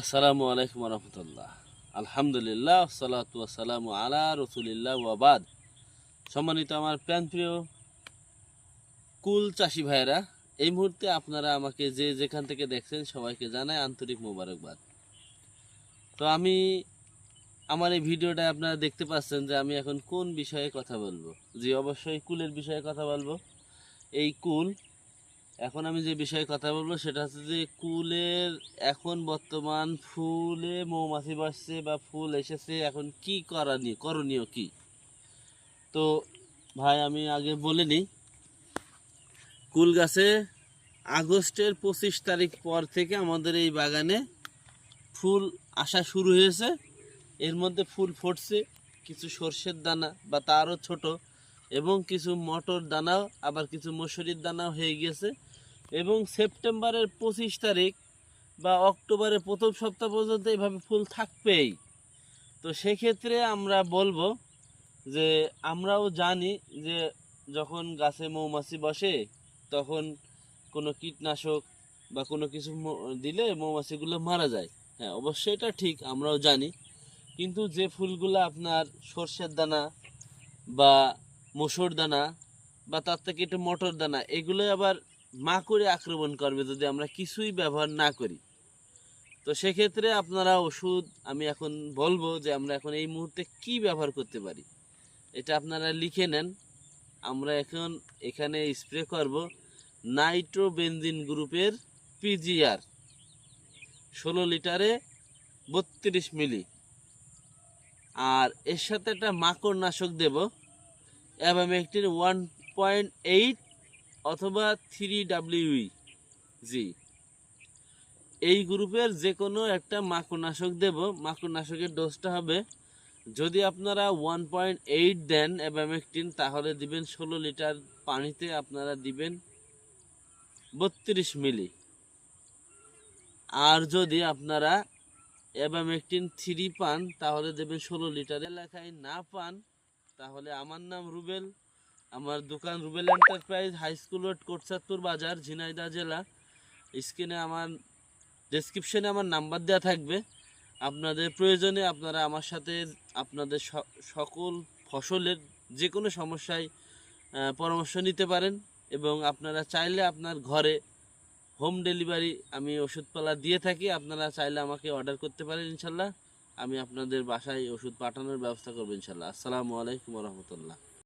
আসসালামু আলাইকুম রহমতুল্লাহ। আলহামদুলিল্লাহ সালাতু আলা রসুলিল্লাহ ওয়াবাদ সম্মানিত আমার প্রাণপ্রিয় কুল চাষি ভাইরা এই মুহূর্তে আপনারা আমাকে যে যেখান থেকে দেখছেন সবাইকে জানাই আন্তরিক মোবারকবাদ। তো আমি, আমার এই ভিডিওটা আপনারা দেখতে পাচ্ছেন যে আমি এখন কোন বিষয়ে কথা বলব। জি, অবশ্যই কুলের বিষয়ে কথা বলব। এই কুল এখন আমি যে বিষয়ে কথা বলব সেটা হচ্ছে যে কুলের এখন বর্তমান ফুলে মৌমাছি বসছে বা ফুল এসেছে, এখন কি করণীয় করণীয় কি? তো ভাই, আমি আগে বলে নিই, কুল গাছে আগস্টের পঁচিশ তারিখ পর থেকে আমাদের এই বাগানে ফুল আসা শুরু হয়েছে। এর মধ্যে ফুল ফুটছে, কিছু সর্ষের দানা বা তারও ছোট। এবং কিছু মটর দানাও, আবার কিছু মসুরির দানাও হয়ে গিয়েছে। এবং সেপ্টেম্বরের পঁচিশ তারিখ বা অক্টোবরের প্রথম সপ্তাহ পর্যন্ত এইভাবে ফুল থাকবেই। তো সেক্ষেত্রে আমরা বলব যে, আমরাও জানি যে, যখন গাছে মৌমাছি বসে, তখন কোনো কীটনাশক বা কোনো কিছু দিলে মৌমাছিগুলো মারা যায়। হ্যাঁ অবশ্যই এটা ঠিক, আমরাও জানি। কিন্তু যে ফুলগুলো আপনার সর্ষের দানা বা মসুর দানা বা তার থেকে একটু মটর দানা, এগুলো আবার মা করে আক্রমণ করবে যদি আমরা কিছুই ব্যবহার না করি। তো সেক্ষেত্রে আপনারা ওষুধ, আমি এখন বলব যে আমরা এখন এই মুহূর্তে কি ব্যবহার করতে পারি, এটা আপনারা লিখে নেন। আমরা এখন এখানে স্প্রে করব নাইট্রোবেনজিন গ্রুপের পিজিআর ষোলো লিটারে বত্রিশ মিলি। আর এর সাথে একটা মাকড় নাশক দেব। একটির ওয়ান পয়েন্ট এইট অথবা থ্রি ডাব্লিউই জি। এই গ্রুপের যে কোনো একটা মাকড়নাশক দেব। মাকড়নাশকের ডোজটা হবে, যদি আপনারা ওয়ান পয়েন্ট এইট দেন অ্যাবামেকটিন, তাহলে দিবেন ষোলো লিটার পানিতে আপনারা দিবেন বত্রিশ মিলি। আর যদি আপনারা অ্যাবামেকটিন থ্রি পান, তাহলে দেবেন ষোলো লিটার। এলাকায় না পান তাহলে আমার নাম রুবেল। আমার দোকান Rubel enterprise high school road কোটসাত্তর বাজার ঝিনাইদা জেলা। স্ক্রিনে আমার ডেসক্রিপশনে আমার নাম্বার দেওয়া থাকবে। আপনাদের প্রয়োজনে আপনারা আমার সাথে আপনাদের সকল ফসলের যে কোনো সমস্যায় পরামর্শ নিতে পারেন এবং আপনারা চাইলে আপনার ঘরে হোম ডেলিভারি আমি ওষুধপালা দিয়ে থাকি। আপনারা চাইলে আমাকে অর্ডার করতে পারেন ইনশাল্লাহ। আমি আপনাদের বাসায় ওষুধ পাঠানোর ব্যবস্থা করব ইনশাল্লাহ। আসসালামু আলাইকুম রহমতুল্লাহ।